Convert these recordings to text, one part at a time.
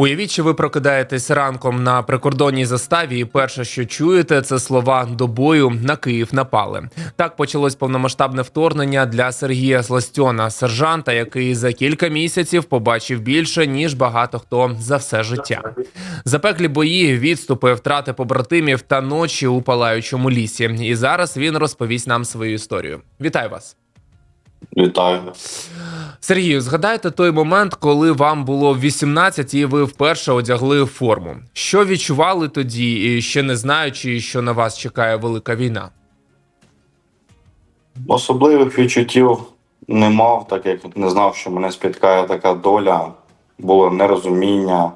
Уявіть, що ви прокидаєтесь ранком на прикордонній заставі, і перше, що чуєте, це слова до бою на Київ напали. Так почалось повномасштабне вторгнення для Сергія Сластьона, сержанта, який за кілька місяців побачив більше ніж багато хто за все життя. Запеклі бої, відступи, втрати побратимів та ночі у палаючому лісі. І зараз він розповість нам свою історію. Вітаю вас. Вітаю. Сергію, згадайте той момент, коли вам було 18 і ви вперше одягли форму. Що відчували тоді, і ще не знаючи, що на вас чекає велика війна? Особливих відчуттів не мав, так як не знав, що мене спіткає така доля. Було нерозуміння,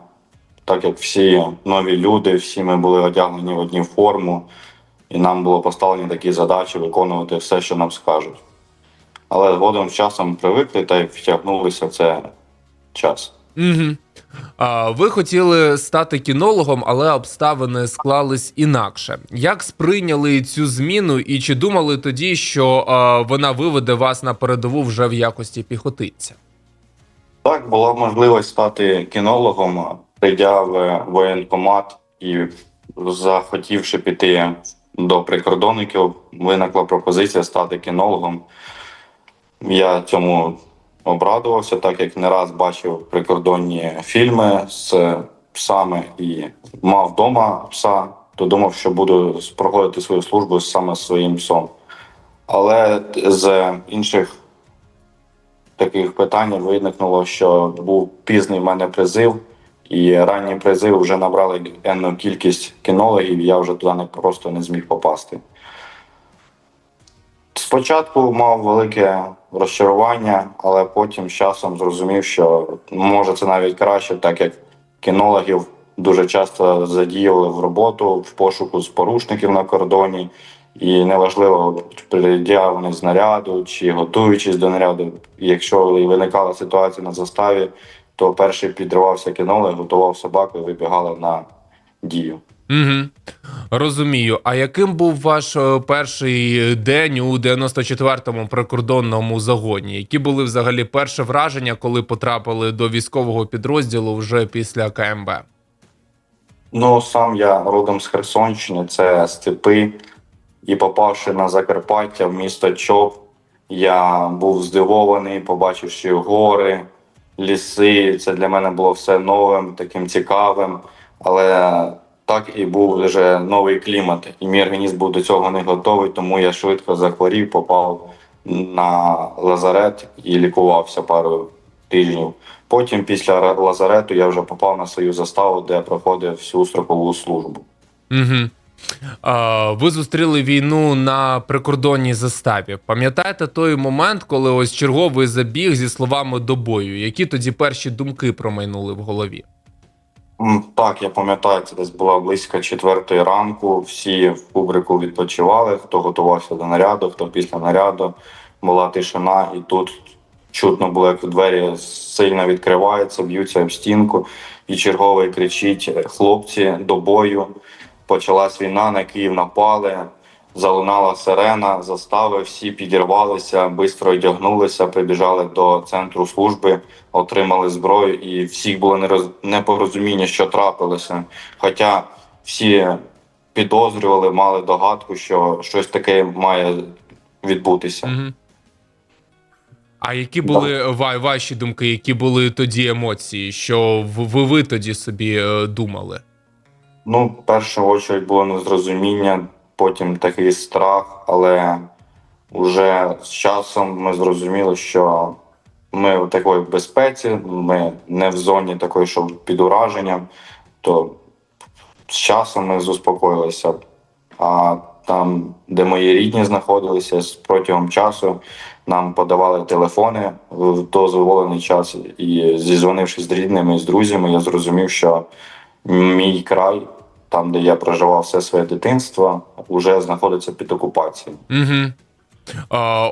так як всі нові люди, всі ми були одягнені в одну форму, і нам було поставлені такі задачі виконувати все, що нам скажуть. Але згодом з часом привикли та й втягнулися в це час. Угу. А, ви хотіли стати кінологом, але обставини склались інакше. Як сприйняли цю зміну, і чи думали тоді, що а, вона виведе вас на передову вже в якості піхотинця? Так, була можливість стати кінологом, прийдя в воєнкомат і захотівши піти до прикордонників, виникла пропозиція стати кінологом. Я цьому обрадувався, так як не раз бачив прикордонні фільми з псами і мав вдома пса, то думав, що буду проходити свою службу саме своїм псом. Але з інших таких питань виникнуло, що був пізний в мене призив, і ранній призив вже набрали енну кількість кінологів, і я вже туди не просто не зміг попасти. Спочатку мав велике розчарування, але потім з часом зрозумів, що може це навіть краще, так як кінологів дуже часто задіяли в роботу в пошуку з порушників на кордоні, і неважливо, вони з наряду чи готуючись до наряду. Якщо виникала ситуація на заставі, то перший підривався кінолог, готував собаку і вибігали на дію. Угу. Розумію. А яким був ваш е, перший день у 94-му прикордонному загоні? Які були взагалі перші враження, коли потрапили до військового підрозділу вже після КМБ? Ну, сам я родом з Херсонщини, це степи. І попавши на Закарпаття в місто Чоп, я був здивований, побачивши гори, ліси. Це для мене було все новим, таким цікавим. Але так і був вже новий клімат, і мій організм був до цього не готовий, тому я швидко захворів, попав на лазарет і лікувався пару тижнів. Потім, після лазарету, я вже попав на свою заставу, де проходив всю строкову службу. Угу. Ви зустріли війну на прикордонній заставі. Пам'ятаєте той момент, коли ось черговий забіг зі словами до бою? Які тоді перші думки промайнули в голові? Так, я пам'ятаю, це десь була близько четвертої ранку. Всі в кубрику відпочивали, хто готувався до наряду, хто після наряду. Була тишина, і тут чутно було, як двері сильно відкриваються, б'ються об стінку, і черговий кричить: хлопці, до бою. Почалась війна, на Київ напали. Залунала сирена, застави, всі підірвалися, швидко одягнулися, прибіжали до центру служби, отримали зброю, і всіх було непорозуміння, що трапилося. Хоча всі підозрювали, мали догадку, що щось таке має відбутися. Угу. А які були ва- ваші думки, які були тоді емоції? Що ви, ви тоді собі е, думали? Ну, в першу очередь було незрозуміння, потім такий страх, але вже з часом ми зрозуміли, що ми в такій безпеці, ми не в зоні такої, що під ураженням, то з часом ми заспокоїлися. А там, де мої рідні знаходилися, протягом часу нам подавали телефони в дозволений час, і зізвонившись з рідними і з друзями, я зрозумів, що мій край, там, де я проживав все своє дитинство, вже знаходиться під окупацією. Угу.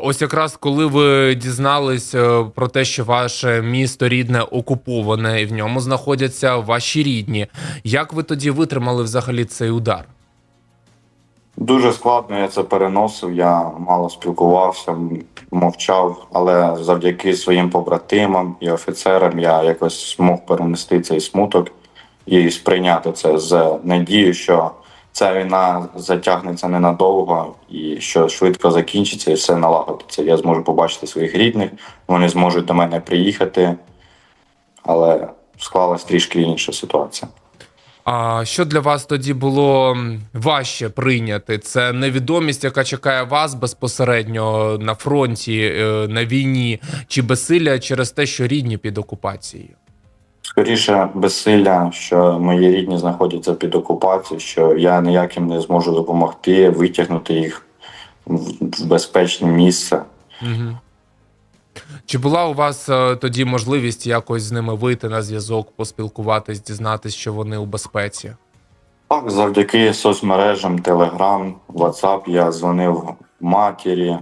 Ось якраз коли ви дізнались е, про те, що ваше місто рідне окуповане, і в ньому знаходяться ваші рідні. Як ви тоді витримали взагалі цей удар? Дуже складно я це переносив. Я мало спілкувався, мовчав, але завдяки своїм побратимам і офіцерам я якось змог перенести цей смуток і сприйняти це з надією, що ця війна затягнеться ненадовго і що швидко закінчиться і все налагодиться. Я зможу побачити своїх рідних, вони зможуть до мене приїхати, але склалась трішки інша ситуація. А що для вас тоді було важче прийняти? Це невідомість, яка чекає вас безпосередньо на фронті, е, на війні, чи безсилля через те, що рідні під окупацією? Скоріше безсилля, що мої рідні знаходяться під окупацією, що я ніяким не зможу допомогти витягнути їх в безпечне місце. Угу. Чи була у вас е, тоді можливість якось з ними вийти на зв'язок, поспілкуватись, дізнатись, що вони у безпеці? Так, завдяки соцмережам, Telegram, WhatsApp я дзвонив матері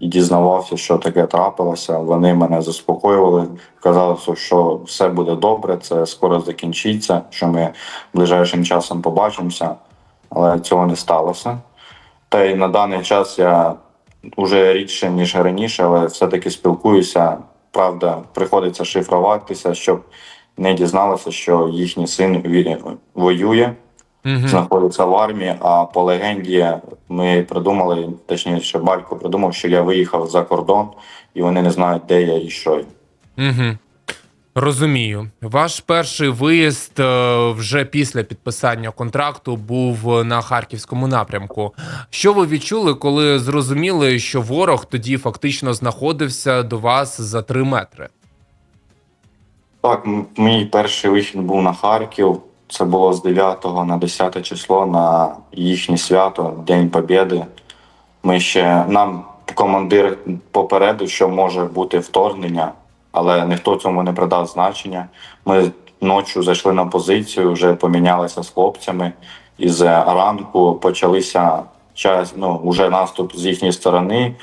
і дізнавався, що таке трапилося. Вони мене заспокоювали, казали, що все буде добре, це скоро закінчиться, що ми ближайшим часом побачимося, але цього не сталося. Та й на даний час я вже рідше, ніж раніше, але все-таки спілкуюся. Правда, приходиться шифруватися, щоб не дізналися, що їхній син воює Угу. знаходиться в армії. А по легенді ми придумали, точніше, батько придумав, що я виїхав за кордон, і вони не знають, де я і що. Угу. Розумію. Ваш перший виїзд е, вже після підписання контракту був на харківському напрямку. Що ви відчули, коли зрозуміли, що ворог тоді фактично знаходився до вас за три метри? Так, мій перший вихід був на Харків. Це було з 9 на 10 число на їхнє свято, День Побєди. Ми ще нам командир попередив, що може бути вторгнення, але ніхто цьому не придав значення. Ми ночі зайшли на позицію, вже помінялися з хлопцями. І з ранку почалися час, ну, вже наступ з їхньої сторони.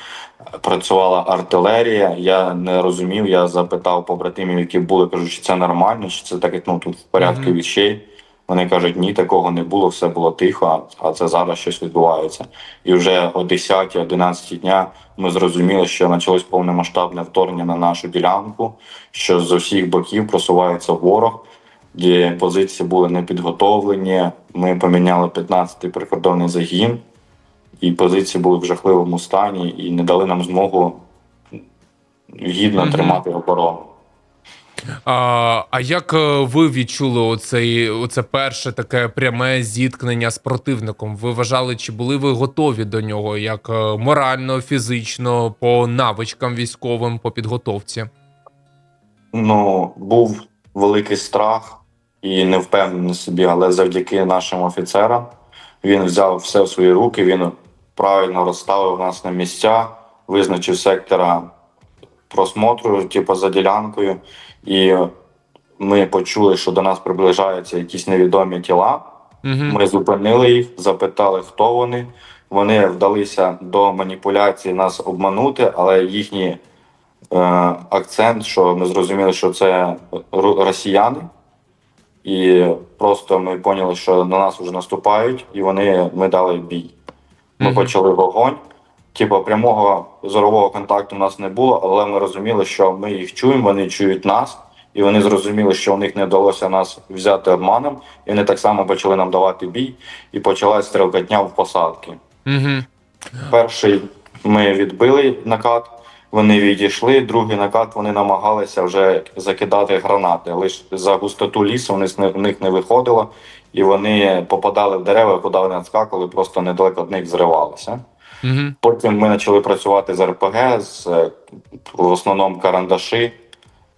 Працювала артилерія. Я не розумів. Я запитав побратимів, які були, кажу, чи це нормально, чи це так, ну тут в порядку Мгм. вещей. Вони кажуть, ні, такого не було, все було тихо, а це зараз щось відбувається. І вже о 10-11 дня ми зрозуміли, що почалось повномасштабне вторгнення на нашу ділянку, що з усіх боків просувається ворог, де позиції були не підготовлені. Ми поміняли 15-й прикордонний загін, і позиції були в жахливому стані і не дали нам змогу гідно тримати оборону. А, а як е, ви відчули оцей, оце перше таке пряме зіткнення з противником? Ви вважали, чи були ви готові до нього як е, морально, фізично, по навичкам військовим, по підготовці? Ну, був великий страх і невпевненість собі, але завдяки нашим офіцерам він взяв все в свої руки, він правильно розставив нас на місця, визначив сектора просмотру, типу за ділянкою, і ми почули, що до нас приближаються якісь невідомі тіла. Угу. Ми зупинили їх, запитали, хто вони. Вони вдалися до маніпуляції нас обманути, але їхній е, акцент, що ми зрозуміли, що це росіяни, і просто ми поняли, що на нас вже наступають, і вони ми дали бій. Ми Мгм. почали вогонь. Типу, прямого зорового контакту у нас не було, але ми розуміли, що ми їх чуємо, вони чують нас, і вони зрозуміли, що у них не вдалося нас взяти обманом, і вони так само почали нам давати бій, і почалась стрілкотня в посадки. Угу. Перший ми відбили накат, вони відійшли. Другий накат вони намагалися вже закидати гранати. Лише за густоту лісу вони в них не виходило, і вони попадали в дерева, куди вони відскакували, просто недалеко від них зривалися. Угу. Потім ми почали працювати з РПГ, з е, в основному карандаші.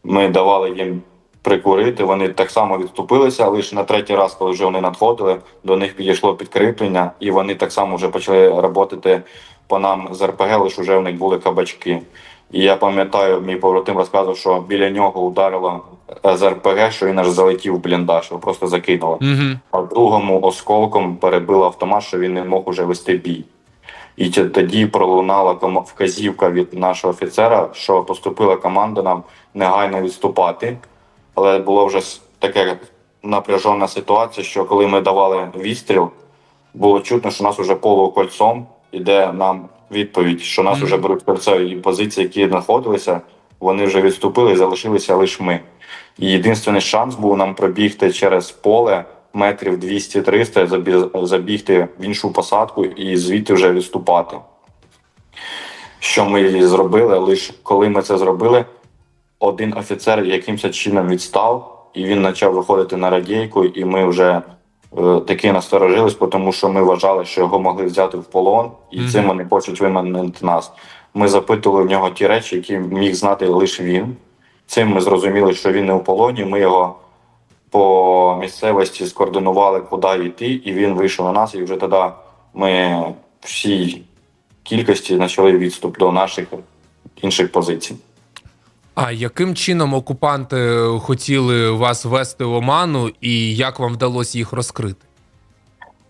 Ми давали їм прикурити. Вони так само відступилися. Лише на третій раз, коли вже вони надходили, до них підійшло підкріплення, і вони так само вже почали працювати по нам з РПГ, лише вже в них були кабачки. І я пам'ятаю, мій побратим розказував, що біля нього ударило з РПГ, що він аж залетів в бліндаж, його просто закинуло. Угу. А другому осколком перебило автомат, що він не мог уже вести бій. І тоді пролунала вказівка від нашого офіцера, що поступила команда нам негайно відступати. Але було вже таке напряжена ситуація, що коли ми давали відстріл, було чутно, що нас уже полукольцом іде нам відповідь, що нас вже беруть кольцеві позиції, які знаходилися вони вже відступили, залишилися лише ми. І єдиний шанс був нам пробігти через поле метрів 200-300, забігти в іншу посадку і звідти вже відступати. Що ми зробили, лише коли ми це зробили, один офіцер якимось чином відстав, і він почав виходити на радійку, і ми вже е, таки насторожились, тому що ми вважали, що його могли взяти в полон, і Мгм. цим вони хочуть виманити нас. Ми запитували в нього ті речі, які міг знати лише він. Цим ми зрозуміли, що він не у полоні. Ми його по місцевості скоординували, куди йти, і він вийшов на нас. І вже тоді ми всій кількості почали відступ до наших інших позицій. А яким чином окупанти хотіли вас вести в оману, і як вам вдалося їх розкрити?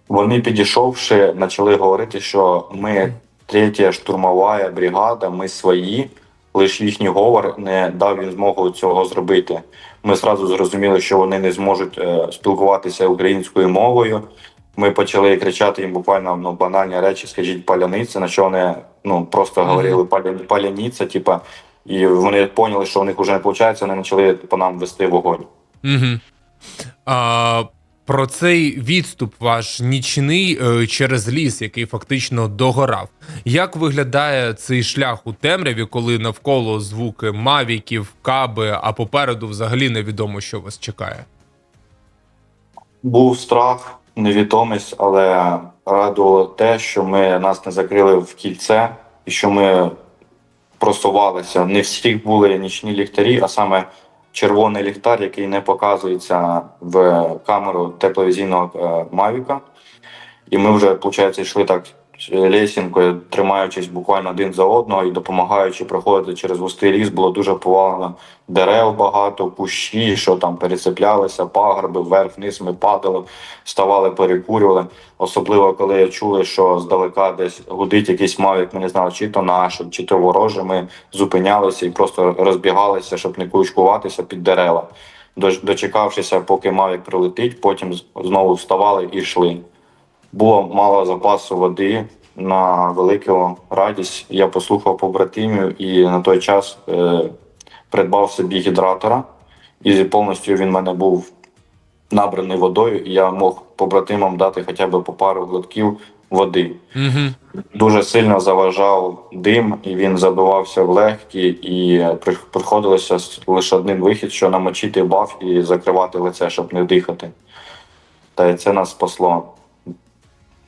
Вони підійшовши, почали говорити, що ми третя штурмова бригада, ми свої, лише їхній говор не дав їм змогу цього зробити. Ми зразу зрозуміли, що вони не зможуть е, спілкуватися українською мовою. Ми почали кричати їм буквально ну, банальні речі, скажіть паляниця, на що вони ну, просто говорили паля, паляниця, типа, і вони поняли, що у них вже не виходить, вони почали по нам вести вогонь. Угу. А, про цей відступ ваш нічний е, через ліс, який фактично догорав. Як виглядає цей шлях у темряві, коли навколо звуки мавіків, каби, а попереду взагалі невідомо, що вас чекає? Був страх, невідомість, але радувало те, що ми нас не закрили в кільце і що ми просувалися. Не всіх були нічні ліхтарі, а саме червоний ліхтар, який не показується в камеру тепловізійного е, Мавіка. І ми вже, виходить, йшли так лесінкою, тримаючись буквально один за одного і допомагаючи проходити через густий ліс, було дуже повалено дерев багато, кущі, що там перецеплялися, пагорби, вверх-вниз ми падали, вставали, перекурювали. Особливо, коли чули, що здалека десь гудить якийсь мавік, ми не знали, чи то наш, чи то вороже. Ми зупинялися і просто розбігалися, щоб не кучкуватися під дерева. Дочекавшися, поки мавік прилетить, потім знову вставали і йшли. Було мало запасу води на велику радість. Я послухав побратимів і на той час е, придбав собі гідратора, і повністю він в мене був набраний водою, і я мог побратимам дати хоча б по пару глотків води. Угу. Дуже сильно заважав дим, і він забивався в легкі, і приходилося лише один вихід, що намочити баф і закривати лице, щоб не дихати. Та це нас спасло.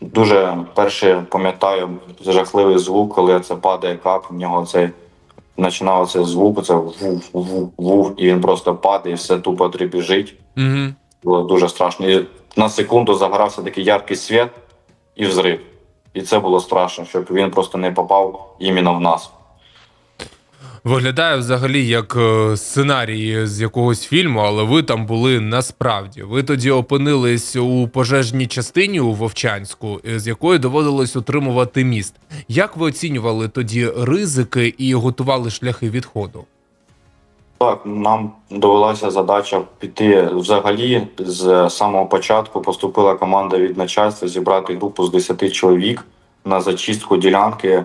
Дуже перше пам'ятаю жахливий звук, коли це падає кап, в нього цей починав цей звук, це вув, вув, вув, і він просто падає, і все тупо трібіжить. Угу. Було дуже страшно. І на секунду загорався такий яркий світ і взрив. І це було страшно, щоб він просто не попав іменно в нас. Виглядає взагалі як е, сценарій з якогось фільму, але ви там були насправді. Ви тоді опинились у пожежній частині у Вовчанську, е, з якої доводилось утримувати міст. Як ви оцінювали тоді ризики і готували шляхи відходу? Так, нам довелася задача піти взагалі з самого початку. Поступила команда від начальства зібрати групу з 10 чоловік на зачистку ділянки.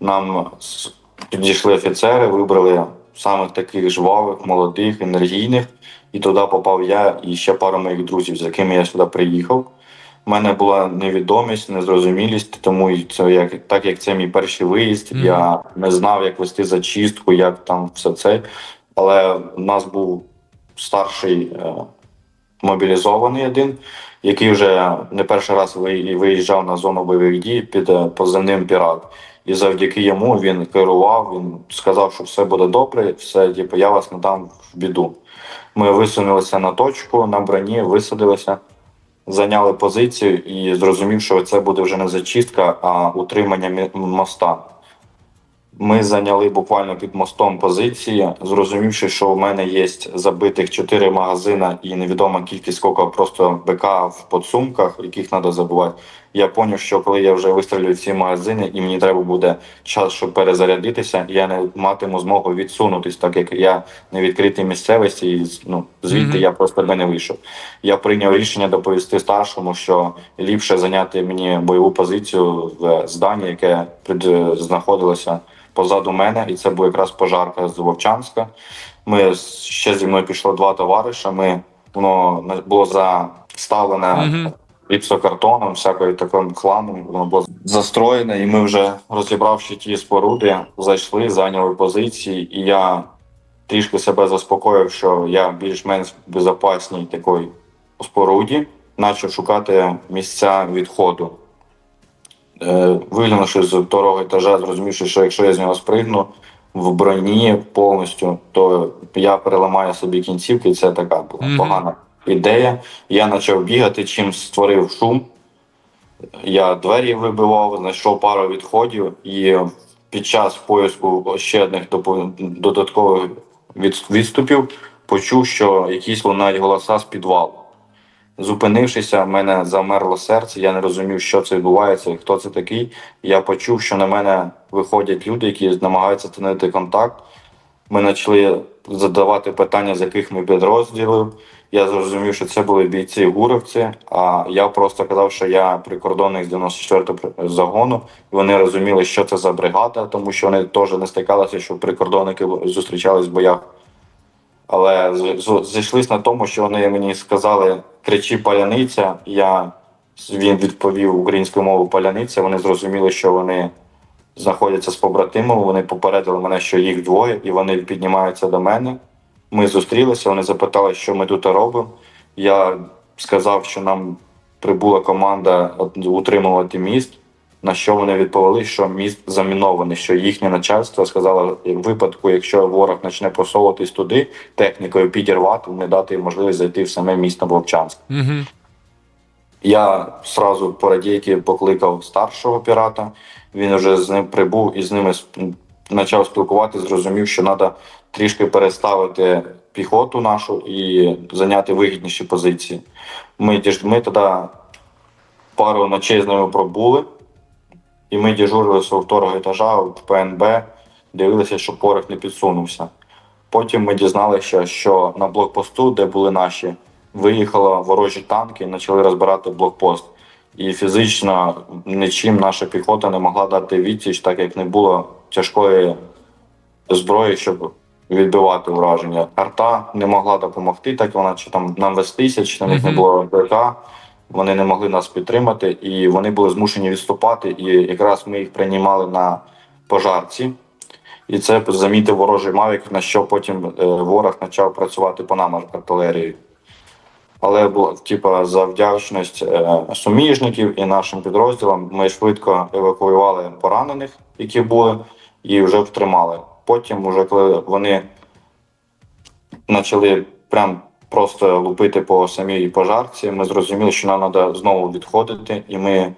Нам підійшли офіцери, вибрали самих таких жвавих, молодих, енергійних. І туди попав я і ще пара моїх друзів, з якими я сюди приїхав. У мене була невідомість, незрозумілість, тому це як так як це мій перший виїзд. Мгм. Я не знав, як вести зачистку, як там все це. Але в нас був старший е, мобілізований один, який вже не перший раз виїжджав на зону бойових дій під е, позивним пірат. І завдяки йому він керував, він сказав, що все буде добре, все, типу, я вас не дам в біду. Ми висунулися на точку на броні, висадилися, зайняли позицію і зрозумів, що це буде вже не зачистка, а утримання моста. Ми зайняли буквально під мостом позиції, зрозумівши, що у мене є забитих 4 магазина і невідома кількість скільки просто БК в подсумках, яких треба забувати. Я зрозумів, що коли я вже вистрілю ці магазини, і мені треба буде час, щоб перезарядитися, я не матиму змогу відсунутись, так як я не відкритій місцевості, і ну, звідти Мгм. я просто не вийшов. Я прийняв рішення доповісти старшому, що ліпше зайняти мені бойову позицію в зданні, яке під, знаходилося позаду мене, і це була якраз пожарка з Вовчанська. Ми ще зі мною пішло два товариша. Ми воно було заставлене Мгм. Гіпсокартоном, всякою таким хламом. Воно було застроєне, і ми вже розібравши ті споруди, зайшли, зайняли позиції, і я трішки себе заспокоїв, що я більш-менш безпечній такій споруді, почав шукати місця відходу. Е, Виглянувши з второго етажа, зрозумівши, що якщо я з нього спригну в броні повністю, то я переламаю собі кінцівки. і Це така була Мгм. погана ідея. Я почав бігати, чим створив шум. Я двері вибивав, знайшов пару відходів, і під час поиску ще одних додаткових відступів почув, що якісь лунають голоса з підвалу. Зупинившися, в мене замерло серце. Я не розумів, що це відбувається, і хто це такий. Я почув, що на мене виходять люди, які намагаються встановити контакт. Ми почали задавати питання, з яких ми підрозділів. Я зрозумів, що це були бійці гуровці. А я просто казав, що я прикордонник з 94-го загону. І вони розуміли, що це за бригада, тому що вони теж не стикалися, що прикордонники зустрічались в боях. Але з- з- на тому, що вони мені сказали кричи паляниця. Я він відповів українською мовою паляниця. Вони зрозуміли, що вони знаходяться з побратимами. Вони попередили мене, що їх двоє, і вони піднімаються до мене. Ми зустрілися. Вони запитали, що ми тут робимо. Я сказав, що нам прибула команда утримувати міст. На що вони відповіли, що міст замінований, що їхнє начальство сказало, в випадку, якщо ворог почне просовуватись туди, технікою підірвати, не дати їм можливість зайти в саме місто Вовчанськ. Мгм. Я сразу по радійки покликав старшого пірата. Він вже з ним прибув і з ними почав спілкуватися, зрозумів, що треба трішки переставити піхоту нашу і зайняти вигідніші позиції. Ми, ми тоді пару ночей з ними пробули, і ми дежурили з второго етажа в ПНБ, дивилися, щоб порох не підсунувся. Потім ми дізналися, що на блокпосту, де були наші, виїхали ворожі танки і почали розбирати блокпост. І фізично нічим наша піхота не могла дати відсіч, так як не було тяжкої зброї, щоб відбивати ураження. Арта не могла допомогти, так вона чи там нам вестися, чи там їх не було РПК. Вони не могли нас підтримати, і вони були змушені відступати. І якраз ми їх приймали на пожарці. І це замітив ворожий мавік, на що потім е, ворог почав працювати по нам артилерією. Але було типа за вдячність е, суміжників і нашим підрозділам ми швидко евакуювали поранених, які були, і вже втримали. Потім, уже коли вони почали прям просто лупити по самій пожарці, ми зрозуміли, що нам треба знову відходити, і ми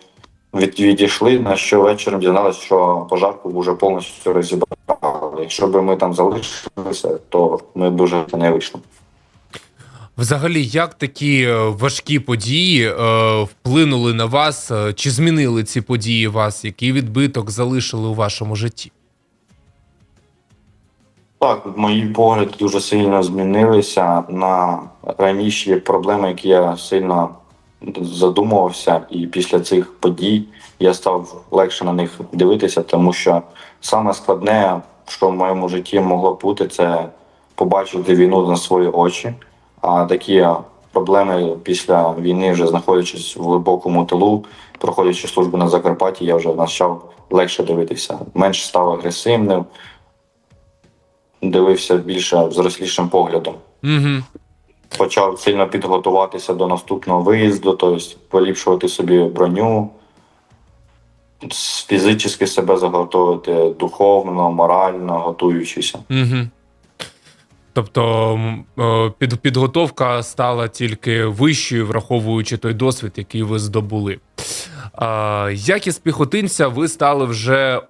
від, відійшли, на що вечором дізналися, що пожарку вже повністю розібрали. Якщо б ми там залишилися, то ми дуже не вийшли. Взагалі, як такі е, важкі події е, вплинули на вас? е, Чи змінили ці події вас? Який відбиток залишили у вашому житті? Так, мої погляди дуже сильно змінилися на раніші проблеми, які я сильно задумувався, і після цих подій я став легше на них дивитися, тому що саме складне, що в моєму житті могло бути, це побачити війну на свої очі. А такі проблеми після війни, вже знаходячись в глибокому тилу, проходячи службу на Закарпатті, я вже почав легше дивитися, менш став агресивним, дивився більше взрослішим поглядом. Угу. Почав сильно підготуватися до наступного виїзду, тобто поліпшувати собі броню, фізично себе заготовити духовно, морально, готуючися. Угу. Тобто е, під, підготовка стала тільки вищою, враховуючи той досвід, який ви здобули. Як із піхотинця ви стали вже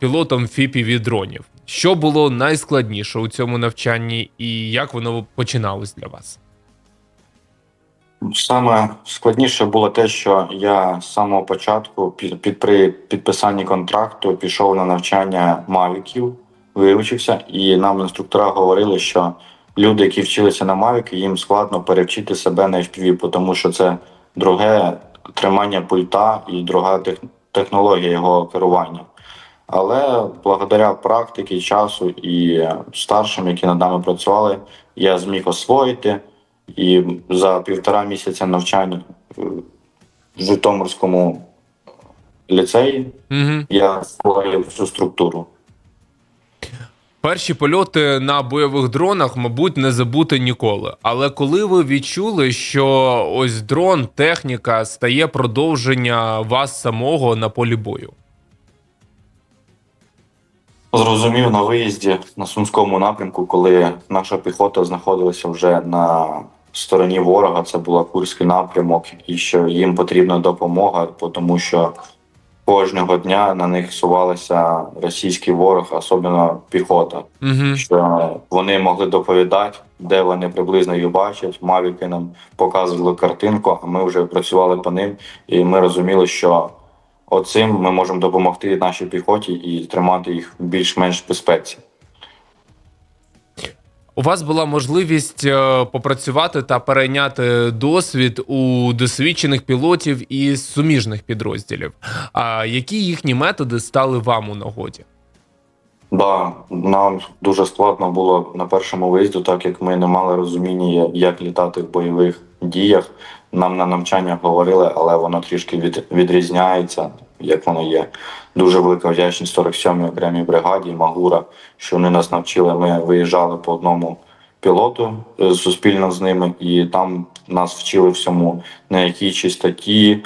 пілотом фіпів дронів. Що було найскладніше у цьому навчанні, і як воно починалось для вас? Саме складніше було те, що я з самого початку під, під при підписанні контракту пішов на навчання мавіків, вивчився, і нам інструктора говорили, що люди, які вчилися на мавіки, їм складно перевчити себе на FPV, тому що це друге тримання пульта і друга технологія його керування. Але благодаря практиці, часу і старшим, які над нами працювали, я зміг освоїти. І за півтора місяця навчання в Житомирському ліцеї Угу. я створив всю структуру. Перші польоти на бойових дронах, мабуть, не забути ніколи. Але коли ви відчули, що ось дрон, техніка стає продовження вас самого на полі бою? Зрозумів на виїзді на Сумському напрямку, коли наша піхота знаходилася вже на стороні ворога, це був Курський напрямок, і що їм потрібна допомога, тому що кожного дня на них сувалися російський ворог, особливо піхота. Угу. що вони могли доповідати, де вони приблизно їх бачать. Мавіки нам показували картинку, а ми вже працювали по ним, і ми розуміли, що оцим ми можемо допомогти нашій піхоті і тримати їх більш-менш безпеці. У вас була можливість е, попрацювати та перейняти досвід у досвідчених пілотів із суміжних підрозділів. А які їхні методи стали вам у нагоді? Да, нам дуже складно було на першому виїзді, так як ми не мали розуміння, як літати в бойових діях. Нам на навчаннях говорили, але воно трішки від, відрізняється, як воно є. Дуже велика вдячність 47-й окремій бригаді Магура, що вони нас навчили. Ми виїжджали по одному пілоту е, суспільно з ними, і там нас вчили всьому, на якій чистоті,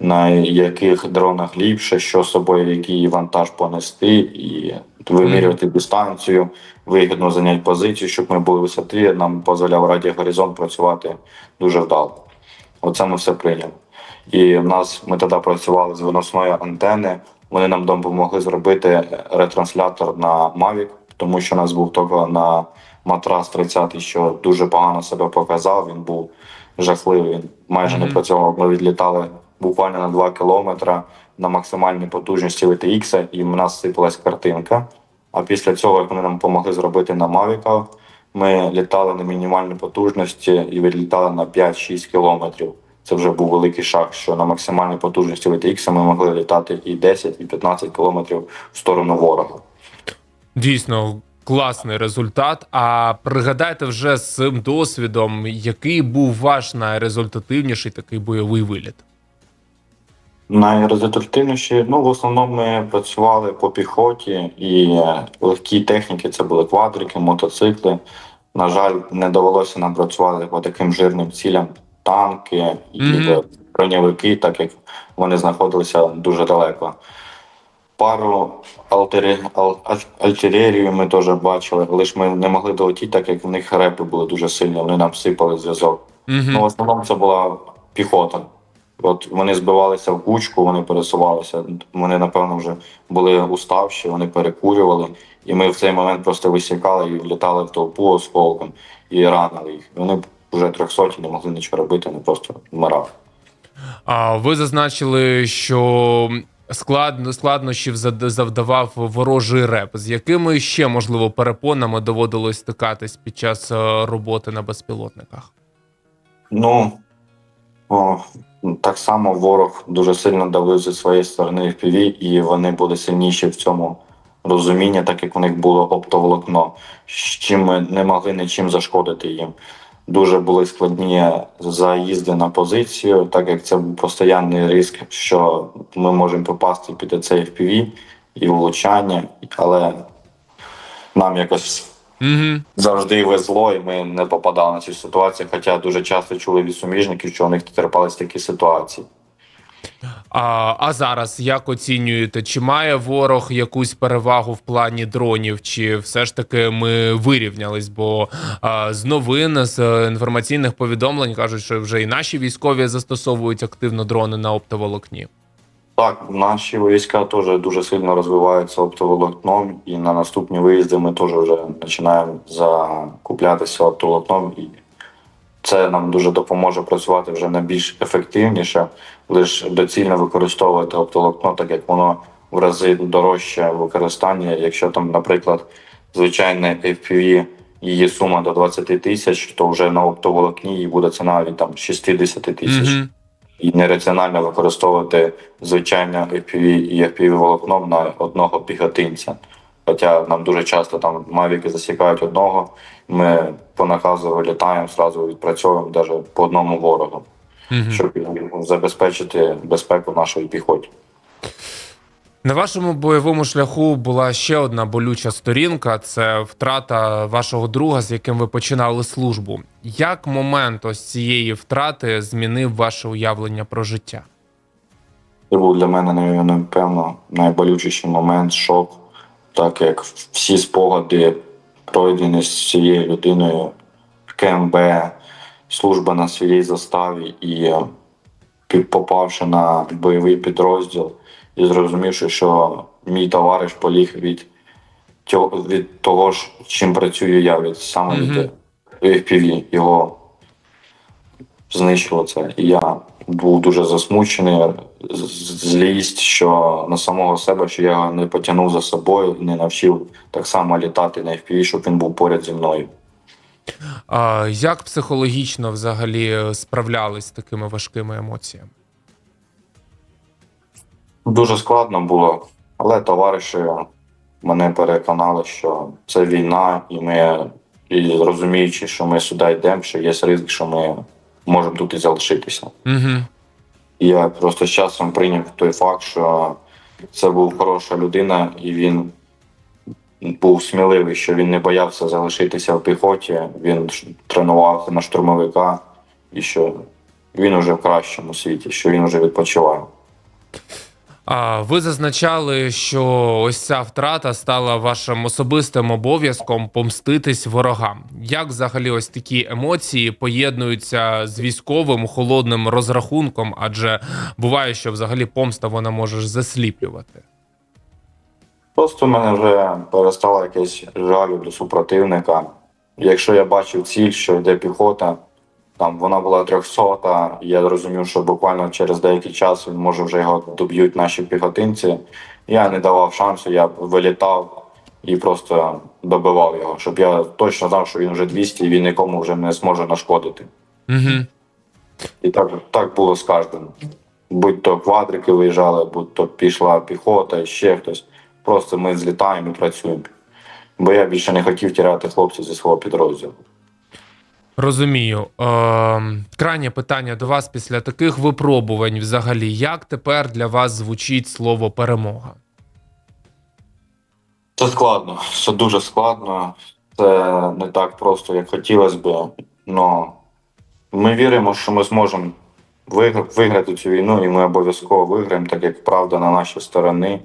на яких дронах ліпше, що з собою, який вантаж понести, і вимірювати дистанцію, вигідно зайняти позицію, щоб ми були в висоті. Нам дозволяв радіогоризонт працювати дуже вдало. Оце ми все прийняли. І в нас ми тоді працювали з виносної антени. Вони нам допомогли зробити ретранслятор на Mavic, тому що у нас був тільки на матрас 30, що дуже погано себе показав. Він був жахливий. Він майже не працював. Ми відлітали буквально на 2 кілометри на максимальній потужності VTX, і в нас сипалась картинка. А після цього, як вони нам допомогли зробити на Mavic, ми літали на мінімальній потужності і відлітали на 5-6 кілометрів. Це вже був великий шаг, що на максимальній потужності VTX ми могли літати і 10, і 15 кілометрів в сторону ворога. Дійсно. Класний результат. А пригадайте вже з цим досвідом, який був ваш найрезультативніший такий бойовий виліт? Найрезультативніші, ну в основному ми працювали по піхоті і е, легкі техніки це були квадрики, мотоцикли. На жаль, не довелося нам працювати по таким жирним цілям танки і Мгм. броньовики, так як вони знаходилися дуже далеко. Пару алтері... ал... аль- артилерію ми теж бачили, лише ми не могли долетіти, так як в них репи були дуже сильні, вони нам сипали зв'язок. Ну, в основному це була піхота. От вони збивалися в кучку, вони пересувалися. Вони, напевно, вже були уставші, вони перекурювали. І ми в цей момент просто висікали і влітали в толпу осколком і ранили їх. Вони вже трьохсоті не могли нічого робити, вони просто вмирали. А ви зазначили, що складно складнощів завдавав ворожий реп. З якими ще можливо перепонами доводилось стикатись під час е, роботи на безпілотниках? Ну о, так само ворог дуже сильно давив зі своєї сторони FPV, і вони були сильніші в цьому розумінні, так як у них було оптоволокно, з чим ми не могли нічим зашкодити їм. Дуже були складні заїзди на позицію, так як це був постійний ризик, що ми можемо попасти під цей FPV і влучання, але нам якось Угу. завжди везло, і ми не попадали на ці ситуації. Хоча дуже часто чули від суміжників, що у них терпались такі ситуації. А, а зараз як оцінюєте, чи має ворог якусь перевагу в плані дронів, чи все ж таки ми вирівнялись? Бо а, з новин, з інформаційних повідомлень кажуть, що вже і наші військові застосовують активно дрони на оптоволокні. Так, наші війська теж дуже сильно розвиваються оптоволокном, і на наступні виїзди ми теж вже починаємо закуплятися оптоволокном і Це нам дуже допоможе працювати вже на більш ефективніше, лише доцільно використовувати оптоволокно, так як воно в рази дорожче в використанні. Якщо там, наприклад, звичайне FPV, її сума до 20 тисяч, то вже на оптоволокні їй буде ціна від там 60 тисяч. І нераціонально використовувати звичайне FPV і FPV волокно на одного піхотинця. Хоча нам дуже часто там мавіки засікають одного, ми по наказу вилітаємо, зразу відпрацьовуємо навіть по одному ворогу, Мгм. щоб забезпечити безпеку нашої піхоті. На вашому бойовому шляху була ще одна болюча сторінка це втрата вашого друга, з яким ви починали службу. Як момент ось цієї втрати змінив ваше уявлення про життя? Це був для мене, напевно, найболючіший момент, шок, так як всі спогади пройдені з цією людиною, КМБ, служба на своїй заставі і е, попавши на бойовий підрозділ і зрозумівши, що мій товариш поліг від, від того ж, чим працюю я, від саме від FPV, його знищило це. І я був дуже засмучений, злість, що на самого себе, що я не потягнув за собою не навчив так само літати на FPV, щоб він був поряд зі мною. А як психологічно взагалі справлялись з такими важкими емоціями? Дуже складно було, але товариші мене переконали, що це війна, і ми, і розуміючи, що ми сюди йдемо, що є ризик, що ми можемо тут і залишитися. Угу. Я просто з часом прийняв той факт, що це був хороша людина, і він був сміливий, що він не боявся залишитися в піхоті. Він тренувався на штурмовика, і що він уже в кращому світі, що він вже відпочиває. Ви зазначали, що ось ця втрата стала вашим особистим обов'язком помститись ворогам. Як взагалі ось такі емоції поєднуються з військовим холодним розрахунком? Адже буває, що взагалі помста вона може засліплювати. Просто в мене вже перестало якесь жалю до супротивника. Якщо я бачив ціль, що йде піхота, там вона була трьохсота, і я зрозумів, що буквально через деякий час може вже його доб'ють наші піхотинці. Я не давав шансу, я вилітав і просто добивав його, щоб я точно знав, що він вже 200 і він нікому вже не зможе нашкодити. Угу. І так, так було з кожним. Будь то квадрики виїжджали, будь то пішла піхота, ще хтось. Просто ми злітаємо і працюємо. Бо я більше не хотів тіряти хлопців зі свого підрозділу. Розумію. Е, крайнє питання до вас після таких випробувань. Взагалі, як тепер для вас звучить слово перемога? Це складно, це дуже складно. Це не так просто, як хотілося б. Но ми віримо, що ми зможемо виграти цю війну, і ми обов'язково виграємо, так як правда на нашій стороні.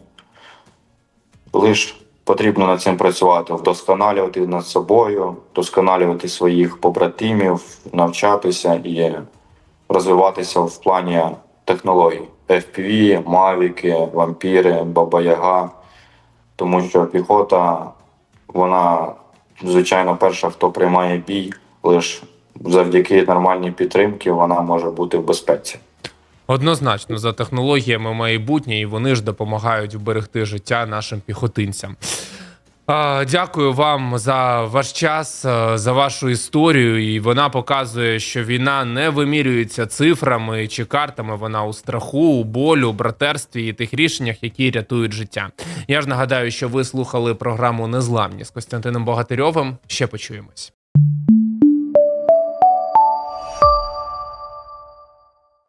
Лиш потрібно над цим працювати, вдосконалювати над собою, вдосконалювати своїх побратимів, навчатися і розвиватися в плані технологій. FPV, мавіки, вампіри, баба-яга. Тому що піхота, вона, звичайно, перша, хто приймає бій, лише завдяки нормальній підтримці вона може бути в безпеці. Однозначно, за технологіями майбутнє, і вони ж допомагають вберегти життя нашим піхотинцям. Дякую вам за ваш час, е, за вашу історію. І вона показує, що війна не вимірюється цифрами чи картами. Вона у страху, у болю, братерстві і тих рішеннях, які рятують життя. Я ж нагадаю, що ви слухали програму Незламні з Костянтином Богатирьовим. Ще почуємось.